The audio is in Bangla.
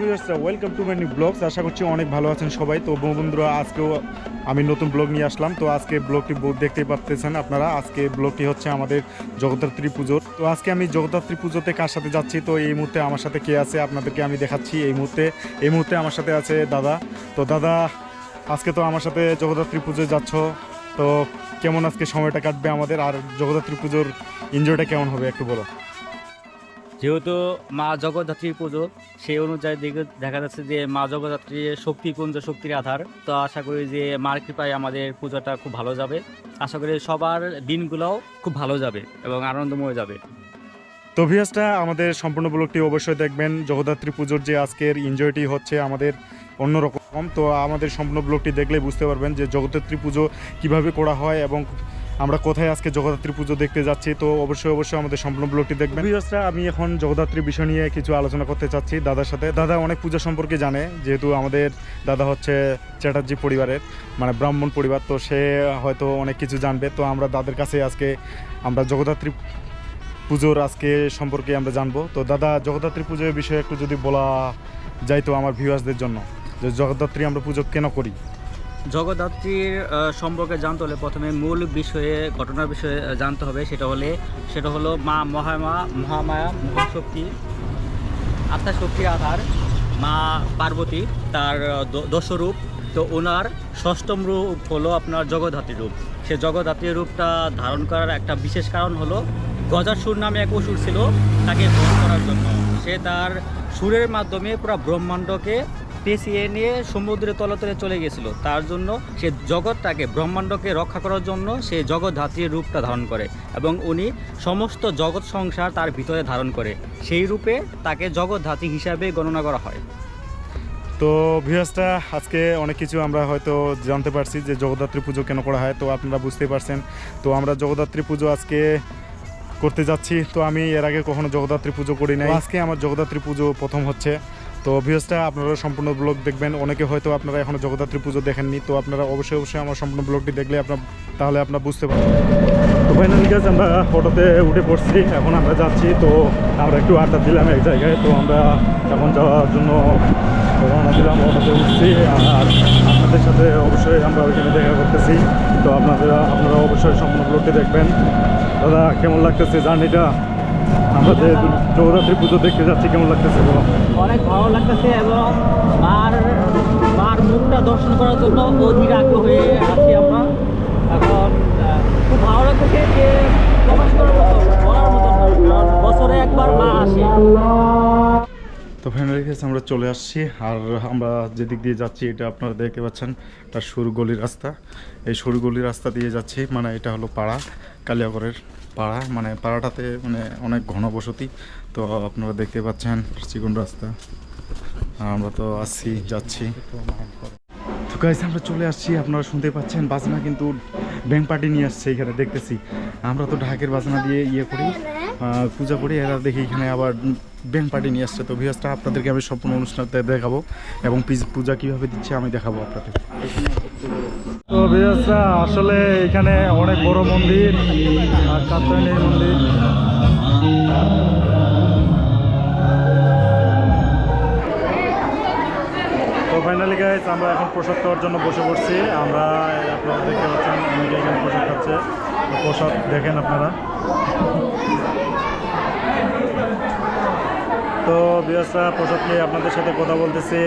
ভিউয়ার্সরা welcome to my new blogs আশা করছি অনেক ভালো আছেন সবাই। তো বন্ধুরা আজকেও আমি নতুন ব্লগ নিয়ে আসলাম। তো আজকে ব্লগটি দেখতেই পাচ্ছেন আপনারা। আজকে ব্লগটি হচ্ছে আমাদের জগদ্ধাত্রী পুজোর। তো আজকে আমি জগদ্ধাত্রী পুজোতে কার সাথে যাচ্ছি? তো এই মুহূর্তে আমার সাথে কে আছে? আপনাদেরকে আমি দেখাচ্ছি এই মুহূর্তে। এই মুহূর্তে আমার সাথে আছে দাদা। তো দাদা, আজকে তো আমার সাথে জগদ্ধাত্রী পুজোয় যাচ্ছ। তো কেমন আজকে সময়টা কাটবে আমাদের? আর জগদ্ধাত্রী পুজোর এনজয়টা কেমন হবে? একটু বলো। যেহেতু মা জগদ্ধাত্রীর পুজো, সেই অনুযায়ী দেখে যাচ্ছে যে মা জগদ্ধাত্রীর শক্তিপুঞ্জ শক্তির আধার, তো আশা করি যে মার কৃপায় আমাদের পূজাটা খুব ভালো যাবে। আশা করি সবার দিনগুলোও খুব ভালো যাবে এবং আনন্দময় যাবে। তো ভিয়াসটা আমাদের সম্পূর্ণ ব্লগটি অবশ্যই দেখবেন। জগদ্ধাত্রী পুজোর যে আজকের এনজয়টি হচ্ছে আমাদের অন্যরকম। তো আমাদের সম্পূর্ণ ব্লগটি দেখলে বুঝতে পারবেন যে জগদ্ধাত্রী পুজো কীভাবে করা হয় এবং আমরা কোথায় আজকে জগদ্ধাত্রী পুজো দেখতে যাচ্ছি, তো অবশ্যই অবশ্যই আমাদের সম্পূর্ণ ব্লগটি দেখবেন। ভিউয়ার্সরা আমি এখন জগদ্ধাত্রী বিষয় নিয়ে কিছু আলোচনা করতে চাচ্ছি দাদার সাথে। দাদা অনেক পূজা সম্পর্কে জানে, যেহেতু আমাদের দাদা হচ্ছে চ্যাটার্জি পরিবারের মানে ব্রাহ্মণ পরিবার, তো সে হয়তো অনেক কিছু জানবে। তো আমরা দাদার কাছে আজকে, আমরা জগদ্ধাত্রী পুজোর আজকে সম্পর্কে আমরা জানব। তো দাদা, জগদ্ধাত্রী পুজোর বিষয়ে একটু যদি বলা যায় তো আমার ভিউয়ার্সদের জন্য, যে জগদ্ধাত্রী আমরা পুজো কেন করি? জগদ্ধাত্রীর সম্পর্কে জানতে হলে প্রথমে মূল বিষয়ে, ঘটনার বিষয়ে জানতে হবে। সেটা হলে, সেটা হলো মা মহামা, মহামায়া, মহাশক্তি, আত্মা শক্তির আধার, মা পার্বতী, তার দশরূপ তো ওনার ষষ্ঠম রূপ হলো আপনার জগদ্ধাত্রী রূপ। সে জগদ্ধাত্রী রূপটা ধারণ করার একটা বিশেষ কারণ হলো গজাসুর নামে এক অসুর ছিল, তাকে বধ করার জন্য। সে তার সুরের মাধ্যমে পুরো ব্রহ্মাণ্ডকে পেঁচিয়ে নিয়ে সমুদ্রের তলতলে চলে গেছিল। তার জন্য সে জগৎটাকে ব্রহ্মাণ্ডকে রক্ষা করার জন্য সে জগদ্ধাত্রীর রূপটা ধারণ করে এবং উনি সমস্ত জগৎ সংসার তার ভিতরে ধারণ করে। সেই রূপে তাকে জগদ্ধাত্রী হিসাবে গণনা করা হয়। তো ভিউয়ার্সটা আজকে অনেক কিছু আমরা হয়তো জানতে পারছি যে জগদ্ধাত্রী পুজো কেন করা হয় তো আপনারা বুঝতে পারছেন। তো আমরা জগদ্ধাত্রী পুজো আজকে করতে যাচ্ছি। তো আমি এর আগে কখনো জগদ্ধাত্রী পুজো করি নাই। আজকে আমার জগদ্ধাত্রী পুজো প্রথম হচ্ছে। তো ভিউয়ার্সটা আপনারা সম্পূর্ণ ব্লগ দেখবেন। অনেকে হয়তো আপনারা এখনও জগদ্ধাত্রী পুজো দেখেননি, তো আপনারা অবশ্যই অবশ্যই আমার সম্পূর্ণ ব্লগটি দেখলে আপনার, তাহলে আপনারা বুঝতে পারবেন। তো ফাইনালি গাছ আমরা অটোতে উঠে পড়ছি, এখন আমরা যাচ্ছি, তো আমরা একটু আড্ডা দিলাম এক জায়গায়, তো আমরা এখন যাওয়ার জন্য রওনা দিলাম অটোতে উঠছি, আর আপনাদের সাথে অবশ্যই আমরা ওইখানে দেখা করতেছি। তো আপনারা আপনারা অবশ্যই সম্পূর্ণ ব্লগটি দেখবেন। দাদা, কেমন লাগতেছে জার্নিটা? আমরা যে পুজো দেখতে যাচ্ছি কেমন লাগতেছে অনেক ভালো লাগতেছে এবং মার মার মুখটা দর্শন করার জন্য অধীর আগ্রহ হয়ে আছি আমরা। এখন খুব ভালো লাগতেছে যে প্রকাশ করার মতো বলার মতো বছরে একবার মা আসে। তো ফাইনালি গেছে আমরা চলে আসছি আর আমরা যেদিক দিয়ে যাচ্ছি এটা আপনারা দেখতে পাচ্ছেন এটা সরু গলির রাস্তা। এই সরু গলির রাস্তা দিয়ে যাচ্ছি মানে এটা হলো পাড়া কালিয়াগড়ের। পাড়া মানে পাড়াটাতে মানে অনেক ঘনবসতি তো আপনারা দেখতে পাচ্ছেন চিকন রাস্তা। আমরা তো আসছি, যাচ্ছি। তো গাইস আমরা চলে আসছি। আপনারা শুনতে পাচ্ছেন, বাজনা কিন্তু ব্যাংক পার্টি নিয়ে আসছে এখানে, দেখতেছি। আমরা তো ঢাকের বাজনা দিয়ে ইয়ে করি পূজা করি। এরা দেখি এখানে আবার ব্যাংক পার্টি নিয়ে আসছে। তো ভিউজটা আপনাদেরকে আমি সম্পূর্ণ অনুষ্ঠানতে দেখাবো এবং পূজা কীভাবে দিচ্ছে আমি দেখাবো আপনাদের। তো আসলে এখানে অনেক বড় মন্দির, আর কাত্তায়নী মন্দির। তো ফাইনালি গাইজ আমরা এখন প্রসাদ খাওয়ার জন্য বসে পড়ছি। আমরা, আপনারা দেখতে পাচ্ছেন, অনেকে এখানে প্রসাদ খাচ্ছে। প্রসাদ দেখেন আপনারা। তো বিয়াসা প্রসাদ নিয়ে আপনাদের সাথে কথা বলতেছি।